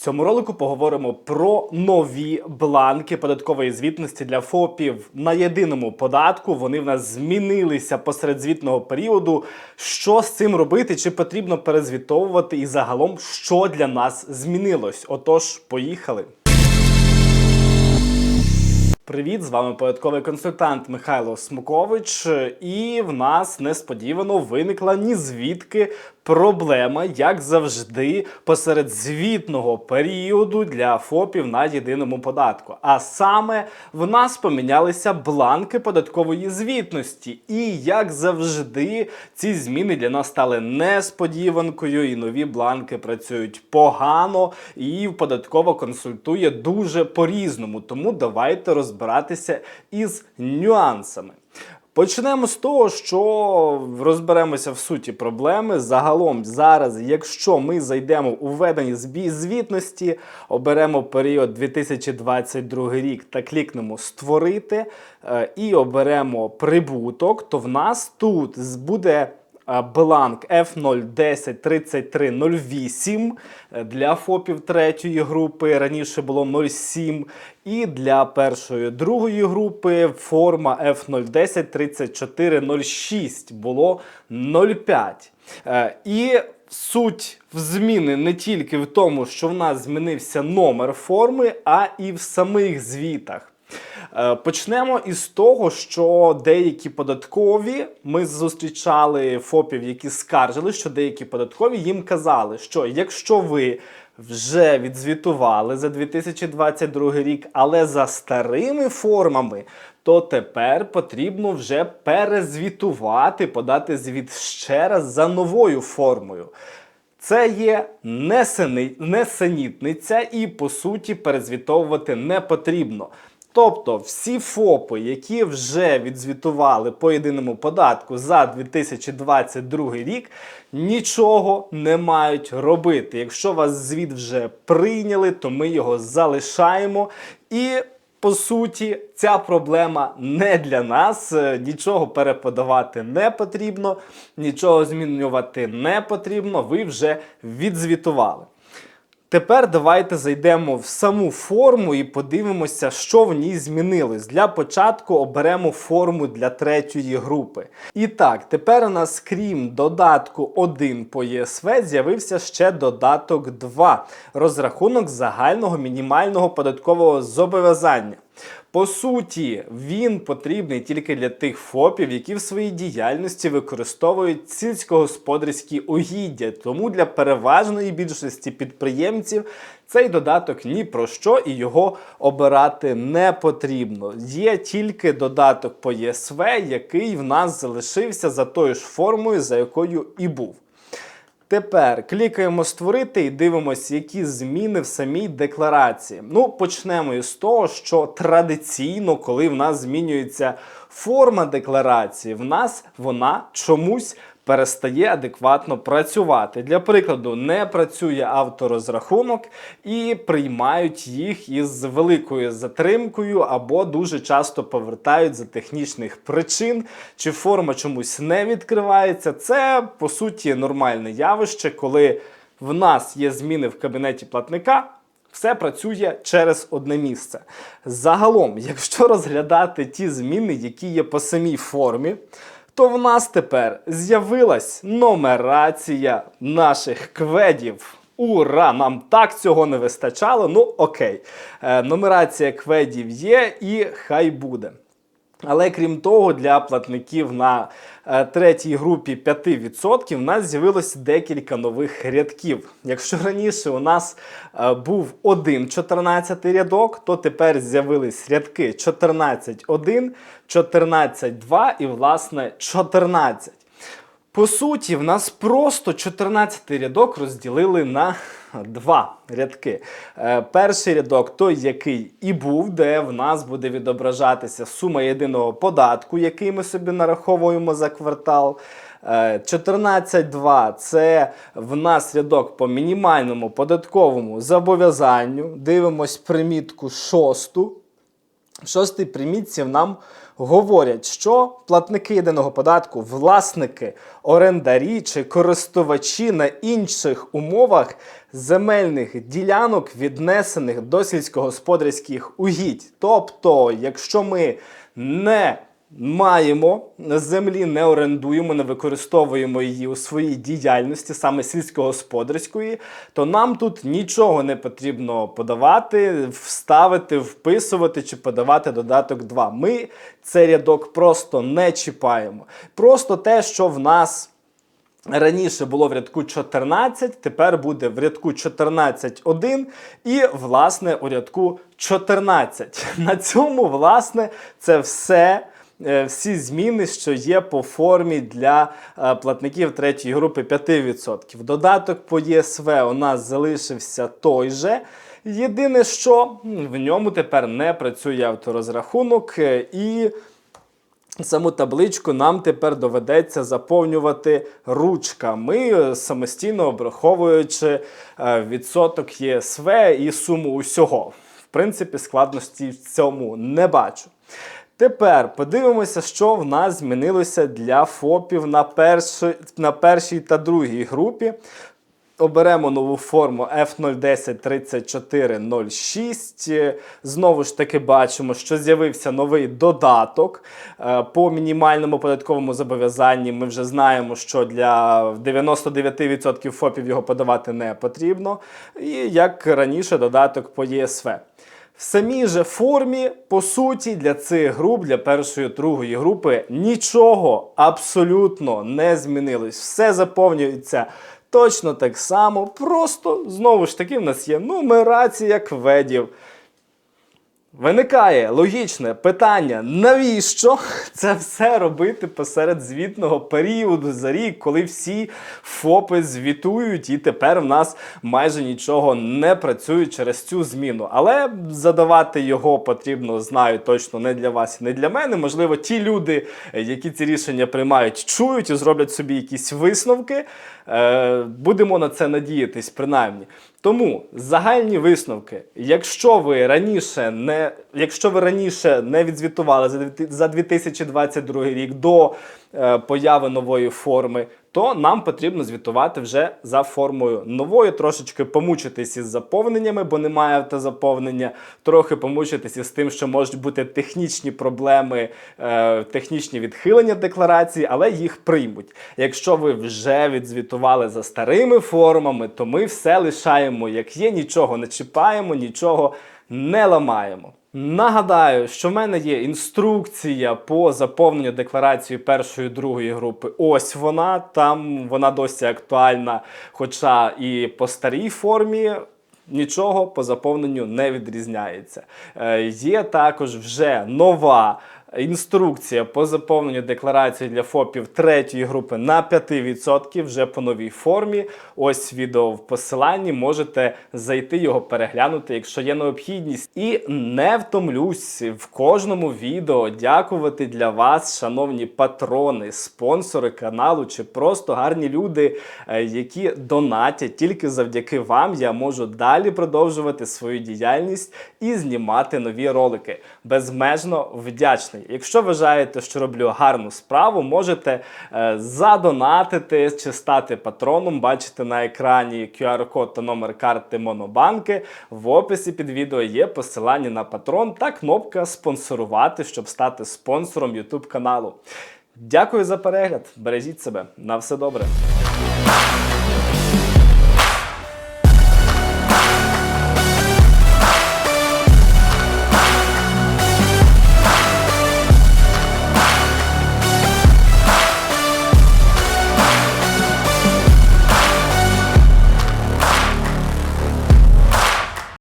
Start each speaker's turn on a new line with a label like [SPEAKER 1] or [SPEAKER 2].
[SPEAKER 1] цьому ролику поговоримо про нові бланки податкової звітності для ФОПів на єдиному податку. Вони в нас змінилися посеред звітного періоду. Що з цим робити? Чи потрібно перезвітовувати? І загалом, що для нас змінилось? Отож, поїхали. Привіт, з вами податковий консультант Михайло Смукович. І в нас несподівано виникла ні звідки проблема, як завжди, посеред звітного періоду для ФОПів на єдиному податку. А саме в нас помінялися бланки податкової звітності. І як завжди, ці зміни для нас стали несподіванкою, і нові бланки працюють погано, і податково консультує дуже по-різному. Тому давайте розбиратися із нюансами. Почнемо з того, що розберемося в суті проблеми. Загалом, зараз, якщо ми зайдемо у введення звітності, оберемо період 2022 рік та клікнемо Створити е, і оберемо прибуток, то в нас тут буде бланк F0103308 е, для ФОПів третьої групи. Раніше було 07. І для першої другої групи форма F0103406 було 05. Е, І суть в зміни не тільки в тому, що в нас змінився номер форми, а і в самих звітах. Е, Почнемо із того, що деякі податкові ми зустрічали ФОПів, які скаржили, що деякі податкові їм казали, що якщо ви вже відзвітували за 2022 рік, але за старими формами, то тепер потрібно вже перезвітувати, подати звіт ще раз за новою формою. Це є несенітниця і, по суті, перезвітовувати не потрібно. Тобто всі ФОПи, які вже відзвітували по єдиному податку за 2022 рік, нічого не мають робити. Якщо вас звіт вже прийняли, то ми його залишаємо і. По суті, ця проблема не для нас. Е, Нічого переподавати не потрібно, нічого змінювати не потрібно. Ви вже відзвітували. Тепер давайте зайдемо в саму форму і подивимося, що в ній змінилось. Для початку оберемо форму для третьої групи. І так, тепер у нас, крім додатку 1 по ЄСВ, з'явився ще додаток 2 розрахунок загального мінімального податкового зобов'язання. По суті, він потрібний тільки для тих ФОПів, які в своїй діяльності використовують сільськогосподарські угіддя. Тому для переважної більшості підприємців цей додаток ні про що і його обирати не потрібно. Є тільки додаток по ЄСВ, який в нас залишився за тою ж формою, за якою і був. Тепер клікаємо створити і дивимося, які зміни в самій декларації. Ну, почнемо із того, що традиційно, коли в нас змінюється форма декларації, в нас вона чомусь перестає адекватно працювати. Для прикладу, не працює авторозрахунок і приймають їх із великою затримкою або дуже часто повертають за технічних причин, чи форма чомусь не відкривається. Це по суті нормальне явище, коли в нас є зміни в кабінеті платника. Все працює через одне місце. Загалом, якщо розглядати ті зміни, які є по самій формі, то в нас тепер з'явилась нумерація наших кведів. Ура! Нам так цього не вистачало. Ну окей. Е, нумерація кведів є і хай буде. Але крім того, для платників на е, третій групі 5% в нас з'явилось декілька нових рядків. Якщо раніше у нас е, був один 14 рядок, то тепер з'явились рядки 14.1, 14.2 і, власне, 14. По суті, в нас просто 14 рядок розділили на два рядки. Е, Перший рядок той, який і був, де в нас буде відображатися сума єдиного податку, який ми собі нараховуємо за квартал. Е, 14.2 це в нас рядок по мінімальному податковому зобов'язанню. Дивимось примітку шосту. в шостій примітці нам говорять, що платники єдиного податку, власники, орендарі чи користувачі на інших умовах земельних ділянок, віднесених до сільськогосподарських угідь. Тобто, якщо ми не маємо землі, не орендуємо, не використовуємо її у своїй діяльності, саме сільськогосподарської, то нам тут нічого не потрібно подавати, вставити, вписувати чи подавати додаток 2. Ми цей рядок просто не чіпаємо. Просто те, що в нас. Раніше було в рядку 14, тепер буде в рядку 14.1 і, власне, у рядку 14. На цьому, власне, це все. Е, Всі зміни, що є по формі для е, платників третьої групи 5%. Додаток по ЄСВ у нас залишився той же. Єдине, що в ньому тепер не працює авторозрахунок, е, і Саму табличку нам тепер доведеться заповнювати ручками, самостійно обраховуючи відсоток ЄСВ і суму усього. В принципі, складності в цьому не бачу. Тепер подивимося, що в нас змінилося для ФОПів на, перші, на першій та другій групі. Оберемо нову форму F0103406. Е, Знову ж таки бачимо, що з'явився новий додаток Е, по мінімальному податковому зобов'язанні. Ми вже знаємо, що для 99% ФОПів його подавати не потрібно. І як раніше, додаток по ЄСВ. Самій же формі, по суті, для цих груп, для першої другої групи, нічого абсолютно не змінилось. Все заповнюється точно так само. Просто знову ж таки в нас є нумерація кведів. Виникає логічне питання, навіщо це все робити посеред звітного періоду за рік, коли всі ФОПи звітують, і тепер в нас майже нічого не працює через цю зміну. Але задавати його потрібно, знаю точно не для вас не для мене. Можливо, ті люди, які ці рішення приймають, чують і зроблять собі якісь висновки. Е, Будемо на це надіятись, принаймні. Тому загальні висновки, якщо ви раніше не, якщо ви раніше не відзвітували за дві- за 2022 рік до появи нової форми, то нам потрібно звітувати вже за формою новою, трошечки помучитись із заповненнями, бо немає автозаповнення, трохи помучитись із тим, що можуть бути технічні проблеми, е, технічні відхилення декларації, але їх приймуть. Якщо ви вже відзвітували за старими формами, то ми все лишаємо як є, нічого не чіпаємо, нічого не ламаємо. Нагадаю, що в мене є інструкція по заповненню декларації першої другої групи. Ось вона. Там вона досі актуальна, хоча і по старій формі. Нічого по заповненню не відрізняється. Е, є також вже нова інструкція по заповненню декларації для ФОПів третьої групи на 5% вже по новій формі. Ось відео в посиланні. Можете зайти його переглянути, якщо є необхідність. І не втомлюсь в кожному відео дякувати для вас, шановні патрони, спонсори каналу чи просто гарні люди, е, які донатять. Тільки завдяки вам я можу далі продовжувати свою діяльність і знімати нові ролики. Безмежно вдячний. Якщо вважаєте, що роблю гарну справу, можете е, задонатити чи стати патроном. Бачите на екрані QR-код та номер карти Монобанки. В описі під відео є посилання на патрон та кнопка спонсорувати, щоб стати спонсором YouTube каналу. Дякую за перегляд. Бережіть себе. На все добре.